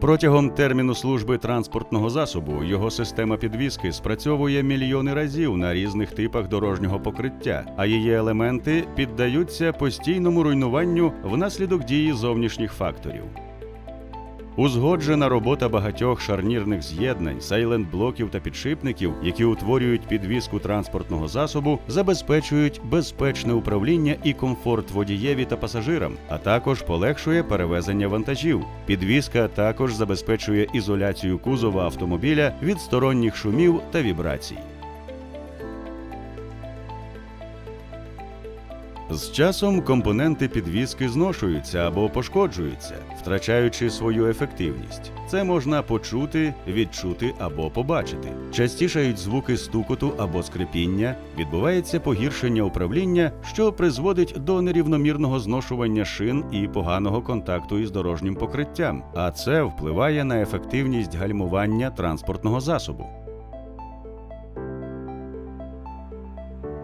Протягом терміну служби транспортного засобу його система підвіски спрацьовує мільйони разів на різних типах дорожнього покриття, а її елементи піддаються постійному руйнуванню внаслідок дії зовнішніх факторів. Узгоджена робота багатьох шарнірних з'єднань, сайлент-блоків та підшипників, які утворюють підвіску транспортного засобу, забезпечують безпечне управління і комфорт водієві та пасажирам, а також полегшує перевезення вантажів. Підвіска також забезпечує ізоляцію кузова автомобіля від сторонніх шумів та вібрацій. З часом компоненти підвіски зношуються або пошкоджуються, втрачаючи свою ефективність. Це можна почути, відчути або побачити. Частішають звуки стукоту або скрипіння, відбувається погіршення управління, що призводить до нерівномірного зношування шин і поганого контакту із дорожнім покриттям, а це впливає на ефективність гальмування транспортного засобу.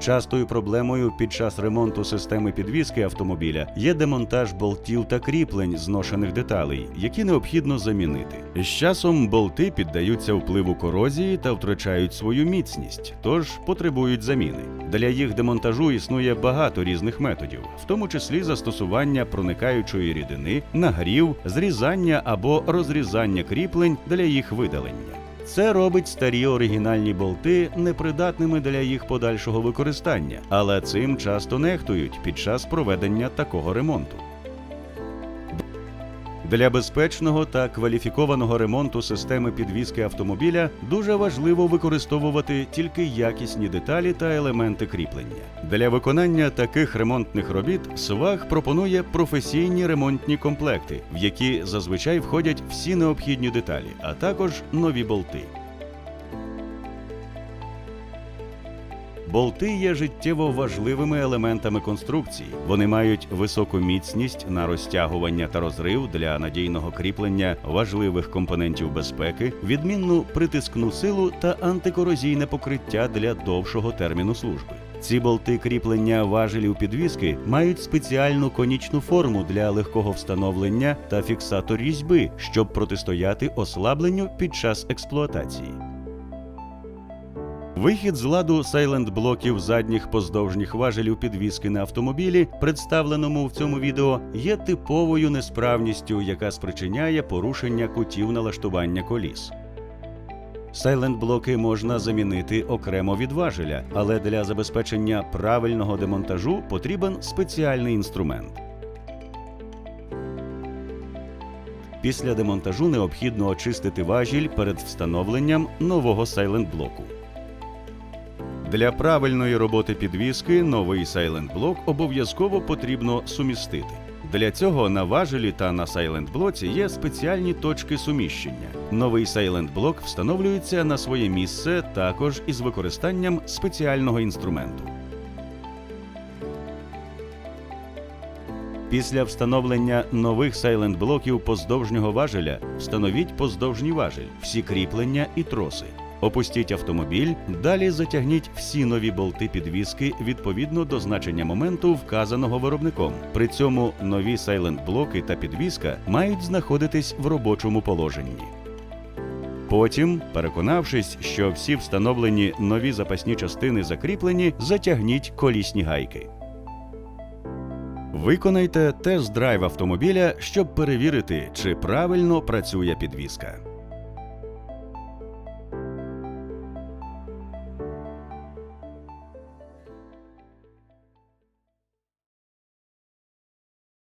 Частою проблемою під час ремонту системи підвіски автомобіля є демонтаж болтів та кріплень зношених деталей, які необхідно замінити. З часом болти піддаються впливу корозії та втрачають свою міцність, тож потребують заміни. Для їх демонтажу існує багато різних методів, в тому числі застосування проникаючої рідини, нагрів, зрізання або розрізання кріплень для їх видалення. Це робить старі оригінальні болти непридатними для їх подальшого використання, але цим часто нехтують під час проведення такого ремонту. Для безпечного та кваліфікованого ремонту системи підвізки автомобіля дуже важливо використовувати тільки якісні деталі та елементи кріплення. Для виконання таких ремонтних робіт Сваг пропонує професійні ремонтні комплекти, в які зазвичай входять всі необхідні деталі, а також нові болти. Болти є життєво важливими елементами конструкції. Вони мають високу міцність на розтягування та розрив для надійного кріплення важливих компонентів безпеки, відмінну притискну силу та антикорозійне покриття для довшого терміну служби. Ці болти кріплення важелів підвіски мають спеціальну конічну форму для легкого встановлення та фіксатор різьби, щоб протистояти ослабленню під час експлуатації. Вихід з ладу сайлент-блоків задніх поздовжніх важелів підвіски на автомобілі, представленому в цьому відео, є типовою несправністю, яка спричиняє порушення кутів налаштування коліс. Сайлент-блоки можна замінити окремо від важеля, але для забезпечення правильного демонтажу потрібен спеціальний інструмент. Після демонтажу необхідно очистити важіль перед встановленням нового сайлент-блоку. Для правильної роботи підвіски новий сайлент-блок обов'язково потрібно сумістити. Для цього на важелі та на сайлент-блоці є спеціальні точки суміщення. Новий сайлент-блок встановлюється на своє місце також із використанням спеціального інструменту. Після встановлення нових сайлент-блоків поздовжнього важеля встановіть поздовжній важель, всі кріплення і троси. Опустіть автомобіль, далі затягніть всі нові болти підвіски відповідно до значення моменту, вказаного виробником. При цьому нові сайлент-блоки та підвіска мають знаходитись в робочому положенні. Потім, переконавшись, що всі встановлені нові запасні частини закріплені, затягніть колісні гайки. Виконайте тест-драйв автомобіля, щоб перевірити, чи правильно працює підвіска.